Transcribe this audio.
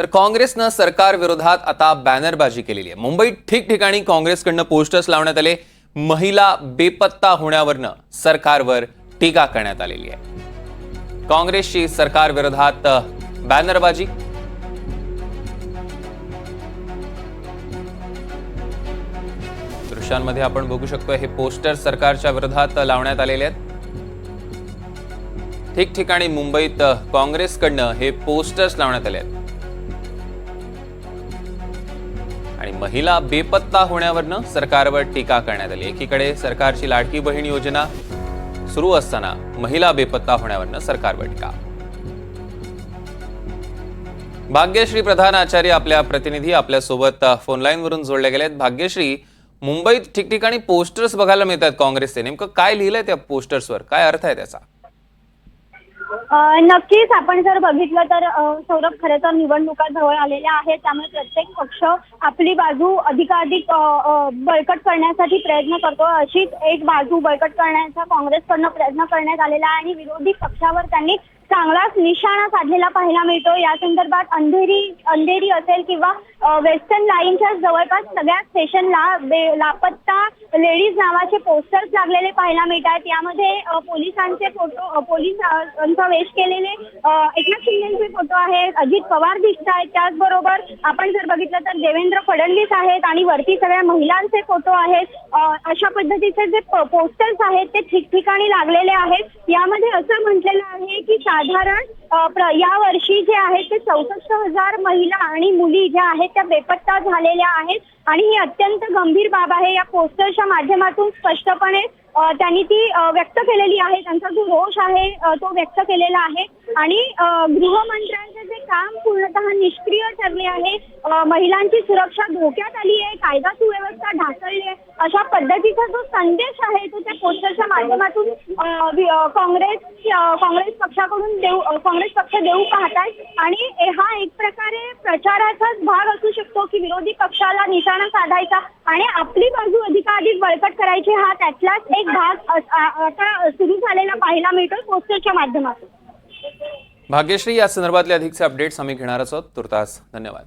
तर काँग्रेसनं सरकार विरोधात आता बॅनरबाजी केलेली आहे. मुंबईत ठिकठिकाणी काँग्रेसकडनं पोस्टर्स लावण्यात आले. महिला बेपत्ता होण्यावरनं सरकारवर टीका करण्यात आलेली आहे. काँग्रेसची सरकार विरोधात बॅनरबाजी. दृश्यांमध्ये आपण बघू शकतो हे पोस्टर सरकारच्या विरोधात लावण्यात आलेले आहेत. ठिकठिकाणी मुंबईत काँग्रेसकडनं हे पोस्टर्स लावण्यात आले आहेत. आणि महिला बेपत्ता होण्यावरनं सरकारवर टीका करण्यात आली. एकीकडे सरकारची लाडकी बहीण योजना सुरू असताना महिला बेपत्ता होण्यावरनं सरकारवर टीका. भाग्यश्री प्रधान आचार्य आपल्या प्रतिनिधी आपल्यासोबत फोनलाईनवरून जोडले गेलेत. भाग्यश्री मुंबईत ठिकठिकाणी पोस्टर्स बघायला मिळतात काँग्रेसचे. नेमकं काय लिहिलंय त्या पोस्टर्सवर काय अर्थ आहे त्याचा? नक्कीच. आपण जर बघितलं तर सौरभ खरे तर निवडणुका जवळ आलेल्या आहेत. त्यामुळे प्रत्येक पक्ष आपली बाजू अधिकाधिक बळकट करण्यासाठी प्रयत्न करतो. अशीच एक बाजू बळकट करण्याचा काँग्रेसकडनं प्रयत्न करण्यात आलेला आहे. आणि विरोधी पक्षावर त्यांनी चांगलाच निशाणा साधलेला पाहायला मिळतो. या संदर्भात अंधेरी अंधेरी असेल किंवा वेस्टर्न लाईनच्या जवळपास सगळ्या स्टेशनला लापत्ता लेडीज नावाचे पोस्टर्स लागलेले पाहायला मिळतात. यामध्ये पोलिसांचे फोटो पोलिसांचा वेश केलेले एकनाथ शिंदेचे फोटो आहेत. अजित पवार दिसत आहेत. त्याचबरोबर आपण जर बघितलं तर देवेंद्र फडणवीस आहेत आणि वरती सगळ्या महिलांचे फोटो आहेत. अशा पद्धतीचे जे पोस्टर्स आहेत ते ठिकठिकाणी लागलेले आहेत. यामध्ये असं म्हटलं आहे की साधारण या वर्षी जे आहे ते चौसष्ट हजार महिला आणि मुली ज्या आहेत त्या बेपत्ता झालेल्या आहेत आणि ही अत्यंत गंभीर बाब आहे. या पोस्टरच्या माध्यमातून स्पष्टपणे त्यांनी ती व्यक्त केलेली आहे. त्यांचा जो रोष आहे तो व्यक्त केलेला आहे. आणि अ, गृहमंत्र्यांचे जे काम पूर्णतः निष्क्रिय ठरले आहे महिलांची सुरक्षा धोक्यात आली आहे कायदा सुव्यवस्था पद्धतीचा जो संदेश आहे तो त्या पोस्टरच्या माध्यमातून काँग्रेस काँग्रेस पक्षाकडून देऊ काँग्रेस पक्ष देऊ पाहतात आणि हा एक प्रकारे प्रचाराचाच भाग असू शकतो की विरोधी पक्षाला निशाणा साधायचा आणि आपली बाजू अधिकाधिक बळकट करायची हा त्यातलाच एक भाग आता सुरू झालेला पाहायला मिळतो पोस्टरच्या माध्यमातून. भाग्यश्री या संदर्भातले अधिकचे अपडेट्स आम्ही घेणारच आहोत. तुर्तास धन्यवाद.